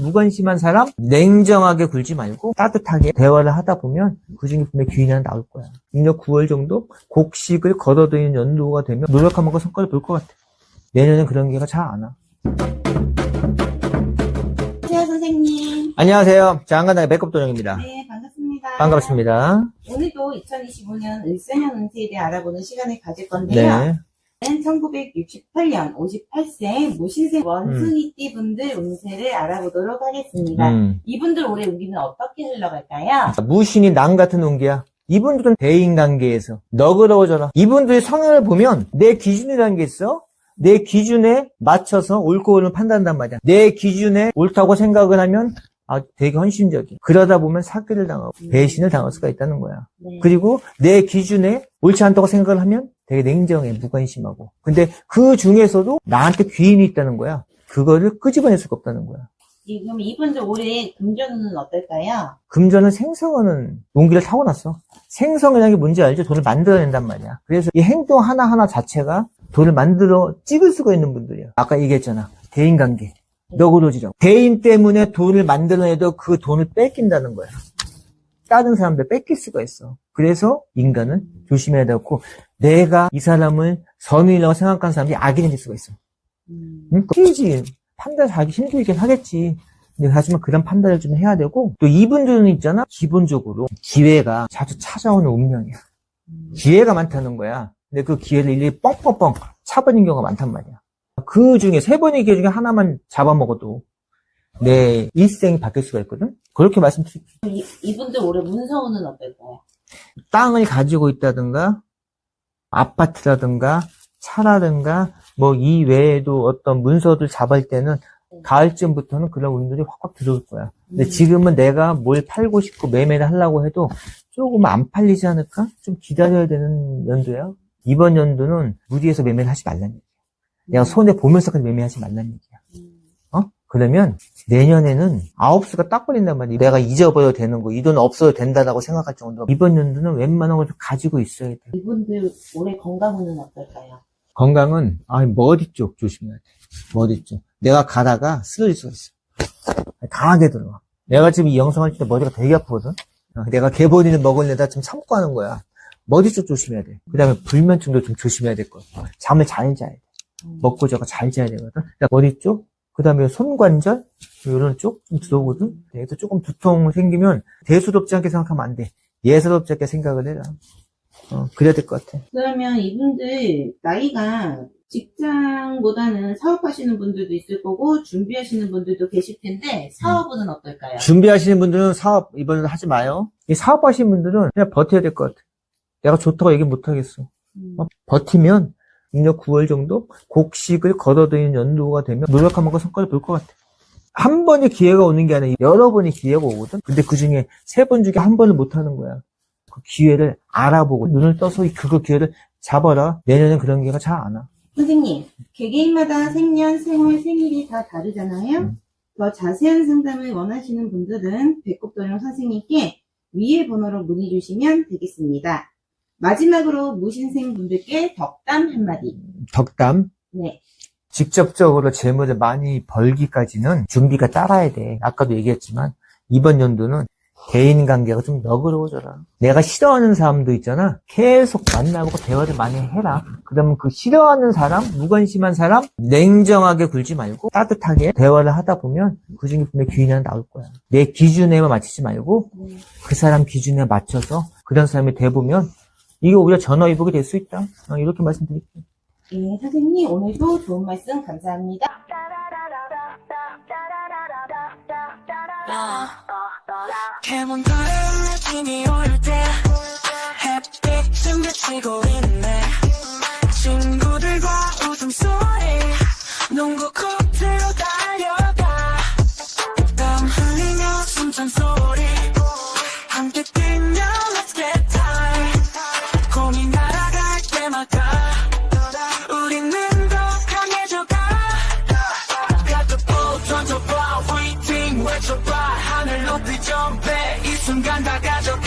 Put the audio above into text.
무관심한 사람 냉정하게 굴지 말고 따뜻하게 대화를 하다 보면 그중에 분명히 귀인이 하나 나올 거야. 6년 9월 정도 곡식을 걷어들이는 연도가 되면 노력한 만큼 성과를 볼 것 같아. 내년엔 그런 기회가 잘 안 와. 안녕하세요, 선생님. 안녕하세요. 장관당의 백업 도령입니다. 네, 반갑습니다. 반갑습니다. 오늘도 2025년 을사년 운세에 대해 알아보는 시간을 가질 건데요. 네. 1968년 58세 무신생 원숭이띠 분들 운세를 알아보도록 하겠습니다. 음. 이분들 올해 운기는 어떻게 흘러갈까요? 무신이 남 같은 운기야. 이분들은 대인관계에서 너그러워져라. 이분들의 성향을 보면 내 기준이라는 게 있어. 내 기준에 맞춰서 옳고 그름을 판단한단 말이야. 내 기준에 옳다고 생각을 하면 아, 되게 헌신적이. 그러다 보면 사기를 당하고 배신을 당할 수가 있다는 거야. 네. 그리고 내 기준에 옳지 않다고 생각을 하면 되게 냉정해, 무관심하고. 근데 그 중에서도 나한테 귀인이 있다는 거야. 그거를 끄집어낼 수가 없다는 거야. 지금 이분들 올해 금전운은 어떨까요? 금전은 생성하는 용기를 타고났어. 생성이라는 게 뭔지 알죠? 돈을 만들어낸단 말이야. 그래서 이 행동 하나하나 자체가 돈을 만들어 찍을 수가 있는 분들이야. 아까 얘기했잖아. 대인관계. 너그러지라고. 대인 때문에 돈을 만들어내도 그 돈을 뺏긴다는 거야. 다른 사람들 뺏길 수가 있어. 그래서 인간은 조심해야 되고 내가 이 사람을 선인이라고 생각하는 사람이 악인이 될 수가 있어. 음, 응? 그지 판단 하기 힘들긴 하겠지. 근데 하지만 그런 판단을 좀 해야 되고 또 이분들은 있잖아 기본적으로 기회가 자주 찾아오는 운명이야. 음, 기회가 많다는 거야. 근데 그 기회를 일일이 뻥뻥뻥 차버린 경우가 많단 말이야. 그 중에 세 번의 기회 중에 하나만 잡아먹어도 내 일생이 바뀔 수가 있거든. 그렇게 말씀드릴게요. 이, 이분들 올해 문서운은 어떨까요? 땅을 가지고 있다든가 아파트라든가 차라든가 뭐 이 외에도 어떤 문서들 잡을 때는 가을쯤부터는 그런 운들이 확확 들어올 거야. 근데 음, 지금은 내가 뭘 팔고 싶고 매매를 하려고 해도 조금 안 팔리지 않을까? 좀 기다려야 되는 연도야. 이번 연도는 무리해서 매매를 하지 말라는 얘기야. 내가 손에 보면서까지 매매하지 말라는 얘기야. 음, 어? 그러면 내년에는 아홉 수가 딱 걸린단 말이야. 내가 잊어버려도 되는 거, 이 돈 없어도 된다라고 생각할 정도로 이번 연도는 웬만한 걸 좀 가지고 있어야 돼. 이분들 올해 건강운은 어떨까요? 건강은 아 머리 쪽 조심해야 돼. 머리 쪽. 내가 가다가 쓰러질 수가 있어. 강하게 들어와. 내가 지금 이 영상 할 때 머리가 되게 아프거든. 어, 내가 개버리는 먹을려다 좀 참고 하는 거야. 머리 쪽 조심해야 돼. 그 다음에 불면증도 좀 조심해야 될 거야. 잠을 잘 자야 돼. 음, 먹고 자고 잘 자야 되거든. 그러니까 머리 쪽, 그 다음에 손관절, 이런 쪽좀 들어오거든. 여기서 조금 두통 생기면 대수롭지 않게 생각하면 안 돼. 예사롭지 않게 생각을 해라. 어, 그래야 될 것 같아. 그러면 이분들 나이가 직장보다는 사업하시는 분들도 있을 거고 준비하시는 분들도 계실 텐데 사업은 어떨까요? 준비하시는 분들은 사업 이번에는 하지 마요. 이 사업하시는 분들은 그냥 버텨야 될 것 같아. 내가 좋다고 얘기 못 하겠어. 음, 어, 버티면 6년 9월 정도 곡식을 걷어들이는 연도가 되면 노력한 만큼 성과를 볼 것 같아. 한 번의 기회가 오는 게 아니라 여러 번의 기회가 오거든. 근데 그 중에 세 번 중에 한 번을 못 하는 거야. 그 기회를 알아보고 눈을 떠서 그거 기회를 잡아라. 내년엔 그런 기회가 잘 안 와. 선생님 개개인마다 생년, 생월, 생일이 다 다르잖아요. 음. 더 자세한 상담을 원하시는 분들은 배꼽도령 선생님께 위의 번호로 문의 주시면 되겠습니다. 마지막으로 무신생 분들께 덕담 한마디. 덕담. 네. 직접적으로 재물을 많이 벌기까지는 준비가 따라야 돼. 아까도 얘기했지만 이번 연도는 대인 관계가 좀 너그러워져라. 내가 싫어하는 사람도 있잖아. 계속 만나보고 대화를 많이 해라. 그러면 그 싫어하는 사람, 무관심한 사람, 냉정하게 굴지 말고 따뜻하게 대화를 하다 보면 그 중에 분명히 귀인이 하나 나올 거야. 내 기준에만 맞추지 말고 네. 그 사람 기준에 맞춰서 그런 사람이 돼보면 이게 오히려 전화위복이 될 수 있다. 어, 이렇게 말씀드릴게요. 네, 선생님 오늘도 좋은 말씀 감사합니다. 캐몬가의 느낌이 올때 햇빛 비치고 있네 친구들과 웃음소리 농구 코트로 달려가 땀 흘리며 숨찬 소리 점배 이 순간 다 가져가